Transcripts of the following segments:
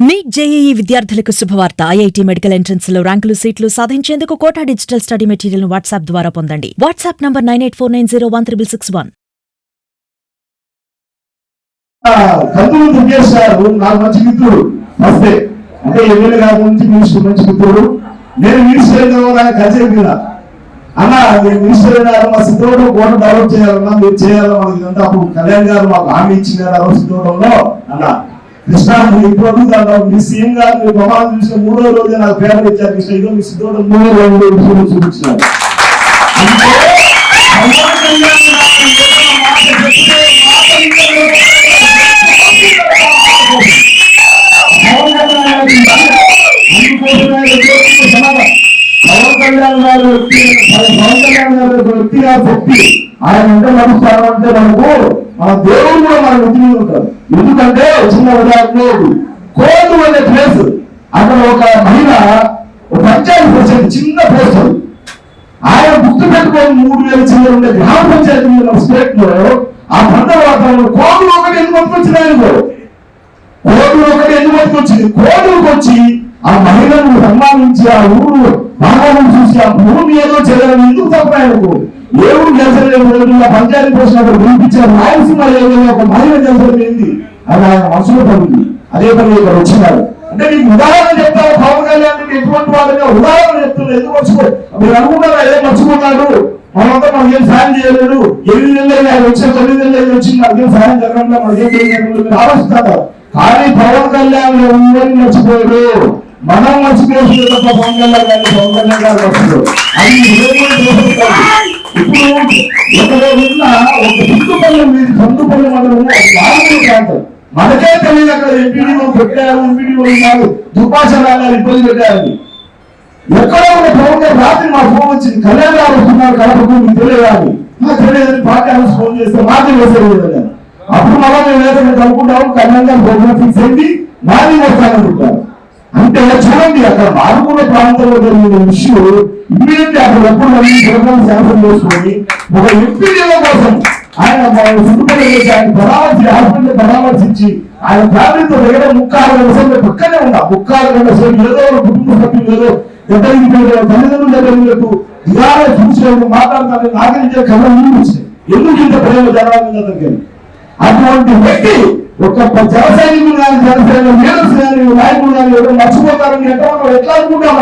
Neat JEE విద్యార్థులకు శుభవార్త. IIT medical ఎంట్రన్స్లో ర్యాంకులు సీట్లు సాధించేందుకు Kota digital study material WhatsApp ద్వారా పొందండి. WhatsApp number nine eight four nine zero one triple six one. Company Durgesh గారు నాకు మంచి మిత్రుడు. ఫస్ట్ అంటే ఎమ్మెల్యే గారి నుంచి మినిస్టర్ మంచి మిత్రుడు. నేను మినిస్టర్ అయిన తర్వాత కలిసి మీద. అన్న నేను మినిస్టర్ అయినారు మా సిద్ధోడు కోట డెవలప్ చేయాలన్నా మీరు చేయాలన్నా మనకి అప్పుడు కళ్యాణ్ గారు మాకు హామీ ఇచ్చిన ఆ సిద్ధోడంలో. అన్న కృష్ణ నువ్వు ఇప్పుడు కాదు. మీ సీఎం గారు మీ ప్రమాణం చూసిన మూడో రోజే నాకు పేపర్ ఇచ్చారు కృష్ణ ఇదో మీ సిద్ధోడు మూడో రోజు విషయం చూపించినారు. గారు వ్యక్తిగా చెప్పి ఆయన అంటే నడుస్తాను అంటే మనకు మన దేవుడు కూడా మన ఉంటారు ఎందుకంటే చిన్న ఉదాహరణ కోదు అనే ప్లేస్ అక్కడ ఒక మహిళ ఒక పంచాయతీ ప్రెసిడెంట్ చిన్న ప్లేస్ ఆయన గుర్తు పెట్టుకొని మూడు వేల చిన్న ఉండే గ్రామ పంచాయతీ స్టేట్లో ఆ పంట వాతావరణం కోతులు ఒకటి ఎందుకు పట్టుకొచ్చింది ఆయనకు కోతులు ఒకటి ఎందుకు పట్టుకొచ్చింది? కోతులకు వచ్చి ఆ మహిళను సన్మానించి ఆ ఊరు భాగాలను చూసి ఆ భూమి ఏదో చేయాలని ఎందుకు తప్ప ఆయనకు ఏ ఊరు గెలిచలేదు పంచాయతీ పోసినప్పుడు అక్కడ వినిపించారు రాయలసీమ ఏరియాలో ఒక మహిళ గెలిచలేదు అది ఆయన మనసులో పడింది. అదే పని ఇక్కడ వచ్చినారు. అంటే మీకు ఉదాహరణ చెప్తారు పవన్ కళ్యాణ్ ఎటువంటి వాళ్ళని ఉదాహరణ చెప్తున్నారు ఎందుకు మర్చిపో? మీరు అనుకుంటారా? ఏదో మర్చిపోతాడు. మనంతా మనకి ఏం సాయం చేయలేదు. ఎనిమిది నెలలు ఆయన వచ్చిన తొమ్మిది నెలలు ఆయన వచ్చింది. మనకేం సాయం జరగడం మనకి ఏం చేయలేదు ఆలోచిస్తారు? కానీ పవన్ కళ్యాణ్ ఉందని మర్చిపోయాడు? మనం మర్చిపోయి తప్ప పవన్ కళ్యాణ్ గారిని పవన్ కళ్యాణ్ గారు మర్చిపోయాడు అది హృదయంలో ఇప్పుడు ఒకలో ఒక దిక్కుపల్లి మీద సొంతపల్లి మండలం ఒక గ్రామీణ ప్రాంతం మనకే తెలియదు అక్కడ ఎంపీడీలో పెట్టారు ఎంపీడీలో ఉన్నారు. దుపాసనాలు ఇబ్బంది పెట్టారని ఎక్కడో ఉన్న ప్రభుత్వం రాత్రి మా ఫోన్ వచ్చింది. కళ్యాణ్ గారు వస్తున్నారు కడపకు మీకు తెలియదా అని నాకు తెలియదని పార్టీ హౌస్ ఫోన్ చేస్తే మాకే వేసేది అప్పుడు మళ్ళీ మేము వేసే కలుపుకుంటాము కళ్యాణ్ గారు ప్రోగ్రామ్ ఫిక్స్ అయింది నాది వస్తాననుకుంటారు అంటే చూడండి అక్కడ మారుమూల ప్రాంతంలో జరిగిన ఇష్యూ ఇమీడియట్ అక్కడ ఎప్పుడు జగన్ శాసనం శాంక్షన్ చేసుకొని ఒక ఎంపీడీల కోసం ఆయన చుట్టుపక్కల చేసి ఆయన పరామర్శి హాస్పిటల్ పరామర్శించి ఆయన ఫ్యామిలీతో దగ్గర ముక్కాలు గంటల పక్కనే ఉన్నా ముక్కాలు గంటల ఏదో కుటుంబ సభ్యులు ఏదో దగ్గరికి పోయారు, తల్లిదండ్రుల దగ్గరకు ఇలాగే చూసినప్పుడు మాట్లాడతాను నాగరించే కథ వినిపించాయి ఎందుకు ఇంత ప్రేమ జరగాలి అటువంటి వ్యక్తి ఒక ప్రజా జన సైనికులు కానీ జనసేన లీడర్స్ కానీ నాయకులు కానీ ఎవరు మర్చిపోతారని ఎట్లా మనం ఎట్లా అనుకుంటాం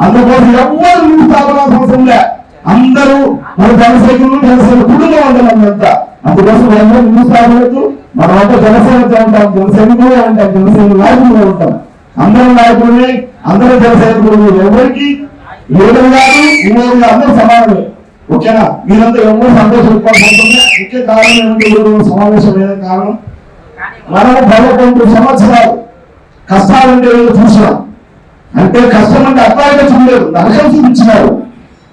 అందుకోసం ఎవ్వరు ముందు స్థాపన అవసరం లే. అందరూ మన జనసైనికులు జనసేన కుటుంబం ఉంటాం మనంతా అందుకోసం అందరూ ముందు స్థాపనకు మనం అంతా జనసేనతో ఉంటాం జన అంటాం జనసేన నాయకులుగా ఉంటాం. అందరూ నాయకులని అందరూ జన సైనికులు ఎవరికి? ఏడు కాదు ఇంకొకరు అందరూ సమానమే. ఓకేనా? మీరంతా ఎవరు సంతోషం ముఖ్య కారణం ఏమంటే సమావేశం ఏదైనా కారణం? మనం పదకొండు సంవత్సరాలు కష్టాలంటే చూసినాం అంటే కష్టం అంటే అట్లాగే చూడలేదు నరకం చూపించినారు.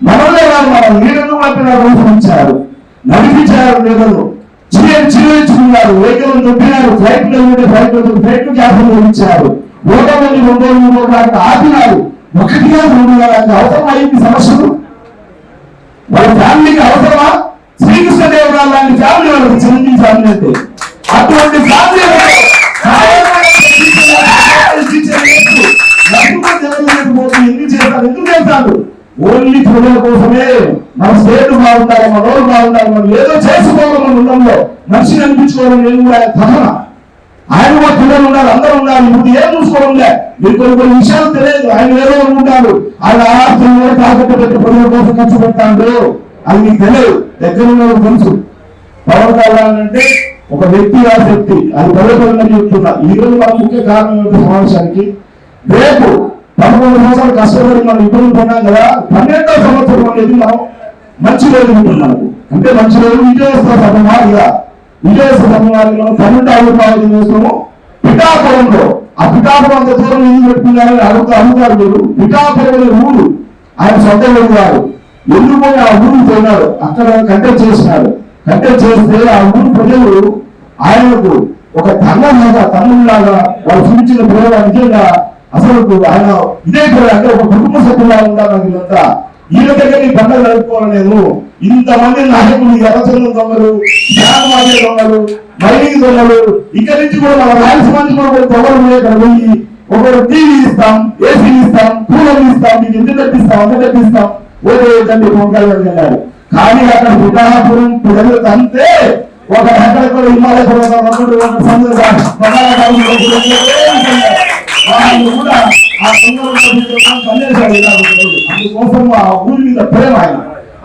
మనలో కాదు మనం నీళ్ళను మాత్రమే రోజు చూపించారు నడిపించారు నీళ్ళను చిన్న చిరుచుకున్నారు వెహికల్ నొప్పినారు. ఫ్లైట్ ఫ్లైట్ ఫ్లైట్ క్యాప్లు చేయించారు ఓటమి రెండు రోజులు మూడు రోజులు అక్కడ ఆపినారు. ఒకటిగా రెండు వేల అవసరం అయింది సమస్యలు? వాళ్ళ ఫ్యామిలీకి అవసరమా? శ్రీకృష్ణదేవరాలు లాంటి ఫ్యామిలీ వాళ్ళకి చిరంజీవి ఫ్యామిలీ అంటే అటువంటి ఫ్యామిలీ ఎందుకు ఎందుకు చేస్తారు ఓన్లీ ప్రజల కోసమే. మన స్టేట్ బాగుండాలి మన రోజు బాగుండాలి మనం ఏదో చేసుకోవాలి మన ఉండంలో. మనిషిని అనిపించుకోవడం నేను కూడా కథన ఆయన కూడా పిల్లలు ఉన్నారు అందరూ ఉన్నారు ఇప్పుడు ఏం చూసుకోవడంలే మీరు కొన్ని కొన్ని విషయాలు తెలియదు. ఆయన ఏదో అనుకుంటారు ఆయన ఆస్తులు తాకట్టు పెట్టి ప్రజల కోసం ఖర్చు పెట్టాడు. అది మీకు తెలియదు. దగ్గర ఉన్న తెలుసు. పవన్ కళ్యాణ్ అంటే ఒక వ్యక్తి ఆ వ్యక్తి అది పదకొండు చెప్తున్నా ఈ రోజు మన ముఖ్య కారణం సమావేశానికి రేపు పదకొండు సంవత్సరాలు కష్టపడి మనం ఇబ్బంది పడినాం కదా పన్నెండో సంవత్సరం అనేది మనం మంచి రోజు ఉంటున్నాము అంటే మంచి రోజు విజయోత్సవ సభమారిగా మాదిరిగా. విజయోత్సవ పన్నెండు అభిప్రాయాలు చేస్తాము పిఠాపురంలో ఆ పిఠాపురం అంత దూరం ఎందుకు పెట్టుకున్నారని అడుగుతా అడుగుతారు మీరు పిఠాపురం ఊరు ఆయన సొంత ఊరు గారు ఎందుకు ఆ ఊరికి పోయినాడు అక్కడ కంటెక్ట్ చేసినాడు కంటెక్ట్ చేస్తే ఆ ఊరు ప్రజలు ఆయనకు ఒక తన్నలాగా తమ్ముళ్ళాగా వాళ్ళు చూపించిన ప్రేమ నిజంగా అసలు ఆయన ఇదే ప్రేమ అంటే ఒక కుటుంబ సభ్యులా ఉండాలి నాకు ఈయన దగ్గర ఈ పండుగ జరుపుకోవలేదు ఇంతమంది నాయకులు ఎర్రచంద్ర దొంగలు జ్ఞానవాదే దొంగలు మైనింగ్ దొంగలు ఇక్కడి నుంచి కూడా మన రాయలసీమ నుంచి కూడా దొంగలు ఇక్కడ పోయి ఒకరు టీవీ ఇస్తాం ఏసీ ఇస్తాం కూలర్ ఇస్తాం మీకు ఎందుకు తెప్పిస్తాం అంత తెప్పిస్తాం ఓటే తండ్రి పొంగల్ కళ్యాణ్ కానీ అక్కడ బుధాపురం ప్రజలు అంతే ఒక ఎక్కడ కూడా హిమాలయ పర్వతాలు వాళ్ళు కూడా ఆ అందుకోసం ఆ ఊరి మీద ప్రేమ ఆయన.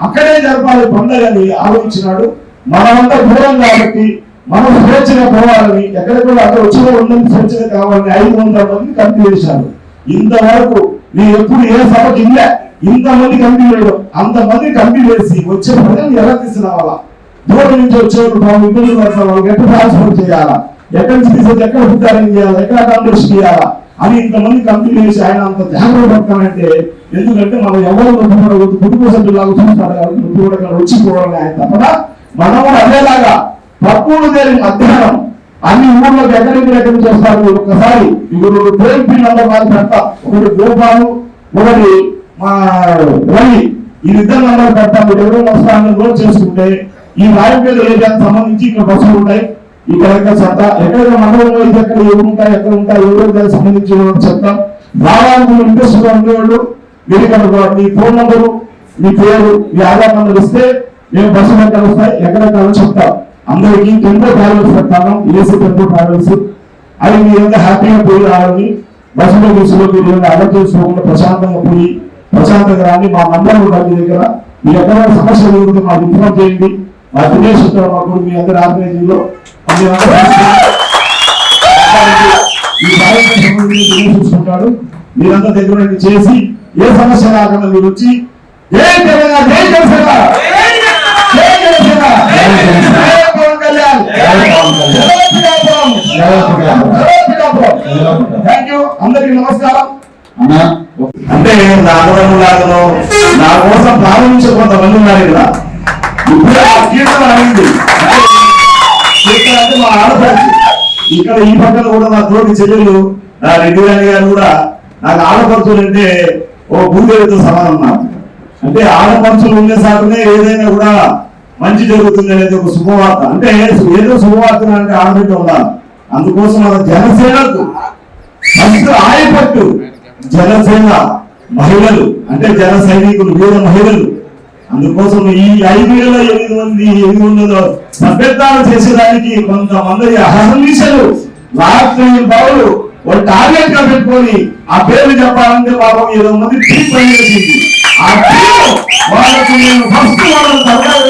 అక్కడే జరపాలి పండగని ఆలోచించినాడు. మనమంతా దూరం కాబట్టి మనం స్వేచ్ఛగా పోవాలని ఎక్కడ కూడా అక్కడ వచ్చిన ఉన్నది స్వేచ్ఛగా కావాలని ఐదు వందల మంది కంపెనీ చేశారు ఇంతవరకు నేను ఎప్పుడు ఏ సభకి ఇల్లే ఇంతమంది కంపెనీ వేయడం అంతమంది కంపెనీ వేసి వచ్చే ప్రజలు ఎలా తీసుకురావాలా దూరం నుంచి వచ్చేవాళ్ళు బాబు ఇబ్బందులు పడతారు వాళ్ళకి ఎక్కడ ట్రాన్స్ఫర్ చేయాలా? ఎక్కడ నుంచి తీసుకొచ్చి ఎక్కడ ఫుడ్ అరేంజ్ చేయాలా? ఎక్కడ అకామిడేషన్ చేయాలా? అని ఇంతమంది కంపెనీ వేసి ఆయన అంత జాగ్రత్త పడతానంటే ఎందుకంటే మనం ఎవరు నొప్పుకోవద్దు కుటుంబ సభ్యులాగా చూస్తారు కాబట్టి నొప్పుకోవడం వచ్చిపోవాలని ఆయన తప్పన మనం కూడా అదేలాగా పక్కులు దేని మధ్యాహ్నం అన్ని ఊర్లకు ఎక్కడికి ఎక్కడి నుంచి వస్తారు ఒక్కసారి ఇప్పుడు ట్రైన్ పిన్ నంబర్ వాళ్ళు పెడతా. ఒకటి గోపాలు ఒకటి మా రవి ఈ ఇద్దరు నంబర్ పెడతా. మీరు ఎవరో వస్తారని నోట్ చేసుకుంటే ఈ రాయపేట ఏరియాకి సంబంధించి ఇక్కడ బస్సులు ఉంటాయి? ఇక్కడ ఎక్కడ చెత్త ఎక్కడ మండలంలో ఇది ఎక్కడ ఎవరు ఉంటాయి ఎక్కడ ఉంటాయి ఎవరు దానికి సంబంధించిన వాళ్ళు చెప్తాం. ఇంట్రెస్ట్ ఉండేవాళ్ళు. మీరు ఇక్కడ మీ ఫోన్ నంబరు మీ పేరు మీ ఆధార్ నంబర్ ఇస్తే మేము బస్సు ఎక్కడ వస్తాయి. ఎక్కడెక్కడ చెప్తాం. అందరికీ టెంపో ట్రావెల్స్ పెడతాను ఏసీ టెంపో ట్రావెల్స్. అవి మీ యొక్క హ్యాపీగా పోయి రావాలని బస్సులో బస్సులో మీరు ఏమైనా అలర్ట్ చేసుకోకుండా ప్రశాంతంగా పోయి ప్రశాంతంగా రాని మా నంబర్ కూడా మీ దగ్గర. మీ ఎక్కడ సమస్య మాకు ఇన్ఫార్మ్ చేయండి. ఉంటారు మా అందరి ఆర్గనైజింగ్లో మీ అందరూ ఈ కార్యక్రమం సంబంధించి దినేష్ చూసుకుంటాడు మీరంతా దగ్గర చేసి ఏ సమస్య రాకుండా మీరు వచ్చి జై తెలంగాణ జై జనసేన జై జనసేన జై పవన్ కళ్యాణ్ జై పిఠాపురం. జై పిఠాపురం. థ్యాంక్ యూ అందరికీ నమస్కారం అంటే నా అన్నదమ్ములాగను నా కోసం ప్రారంభించే కొంతమంది ఉన్నారు ఇక్కడ ఇప్పుడు ఆ కీర్తన కీర్తన అంటే మా ఆడపడుచు ఇక్కడ ఈ పక్కన కూడా నా తోటి చెల్లెలు నా రెడ్డి గారి గారు కూడా నాకు ఆడపడుచులు అంటే ఓ భూదేవితో సమానం నాకు అంటే ఆడపడుచులు ఉండే సాటనే ఏదైనా కూడా మంచి జరుగుతుంది అనేది ఒక శుభవార్త. అంటే ఏదో శుభవార్త అంటే ఆడబిడ్డ ఉండాలి. అందుకోసం మన జనసేనకు ఫస్ట్ ఆయపట్టు జనసేన మహిళలు అంటే జన సైనికులు వీర మహిళలు అందుకోసం ఈ ఐదేళ్ళ ఎనిమిది మంది ఎనిమిది ఉన్నదో సభ్యత్వాలు చేసేదానికి కొంతమంది అహర్నిశలు రాత్రి బావులు ఒక టార్గెట్గా పెట్టుకొని ఆ పేర్లు చెప్పాలంటే పాపం ఇరవై మంది టీం పనిచేసింది ఆ టీం వాళ్ళకు నేను ఫస్ట్ వాళ్ళని సర్కారు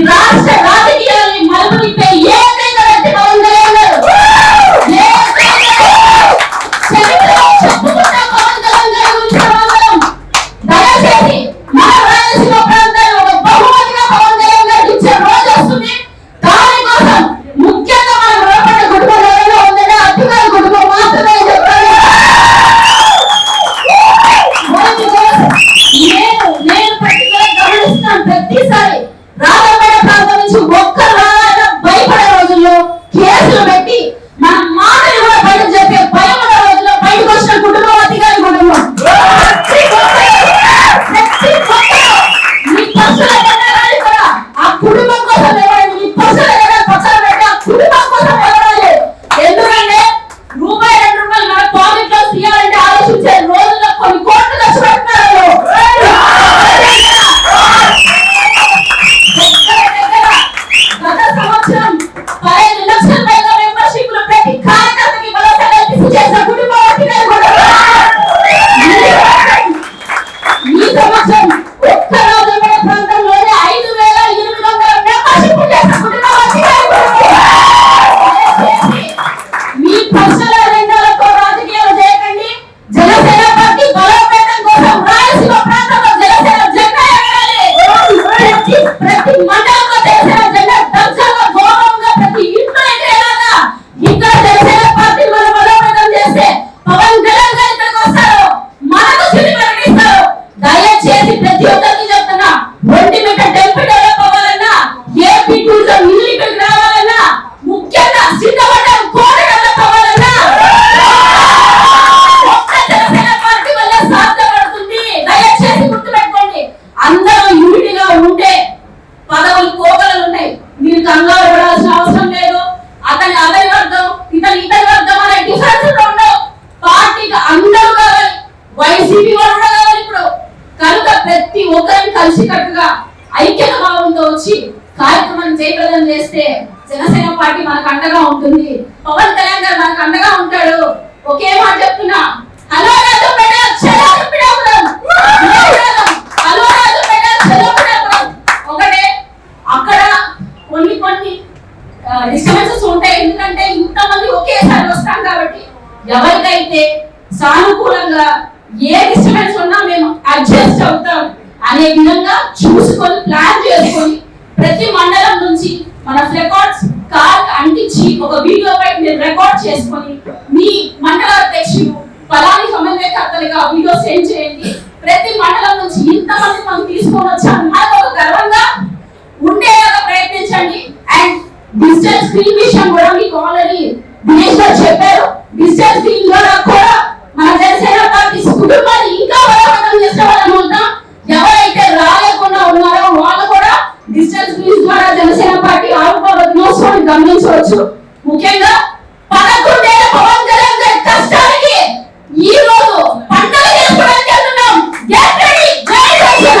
livrar-se డిఫరెన్స్ ఉండవు. పార్టీకి అందరూ కావాలి. వైసీపీ వాళ్ళు కూడా కావాలి ఇప్పుడు. కనుక ప్రతి ఒక్కరిని కలిసికట్టుగా ఐక్యత భావంతో వచ్చి కార్యక్రమం జయప్రదం చేస్తే జనసేన పార్టీ మనకు అండగా ఉంటుంది. పవన్ కళ్యాణ్ గారు మనకు అండగా ఉంటాడు. ఒకే మాట చెప్తున్నా. హలో రాజుపేట చలో పిడాపురం ఒకటే అక్కడ కొన్ని కొన్ని డిస్టర్బెన్సెస్ ఉంటాయి. ఎందుకంటే ఇంతమంది ఒకేసారి వస్తాం కాబట్టి ఎవరికైతే సానుకూలంగా ఏ డిస్టర్బెన్స్ ఉన్నా మేము అడ్జస్ట్ అవుతాం అనే విధంగా చూసుకొని ప్లాన్ చేసుకొని ప్రతి మండలం నుంచి మన రికార్డ్స్ కార్ అంటించి ఒక వీడియో పై మీరు రికార్డ్ చేసుకొని మీ మండల అధ్యక్షులు పలాని సమన్వయకర్తలుగా ఆ వీడియో సెండ్ చేయండి. ప్రతి మండలం నుంచి ఇంతమంది మనం తీసుకొని వచ్చాము. మనకు ఒక గర్వంగా ఉండేలాగా ప్రయత్నించండి. డిజిటల్ స్క్రీన్ విషయం కూడా మీకు ఆల్రెడీ దినేష్ గారు చెప్పారు. డిజిటల్ స్క్రీన్ ద్వారా కూడా మన జనసేన పార్టీ కుటుంబాన్ని ఇంకా బలోపేతం చేసిన వాళ్ళని ఉంటాం ఎవరైతే రాయకుండా ఉన్నారో వాళ్ళు కూడా డిజిటల్ స్క్రీన్ ద్వారా జనసేన పార్టీ ఆవిర్భావ దినోత్సవాన్ని గమనించవచ్చు. ముఖ్యంగా పదకొండేళ్ళ పవన్ కళ్యాణ్ గారి కష్టానికి ఈ రోజు పంటలు చేసుకోవడానికి వెళ్తున్నాం. Get ready! జై జనసేన!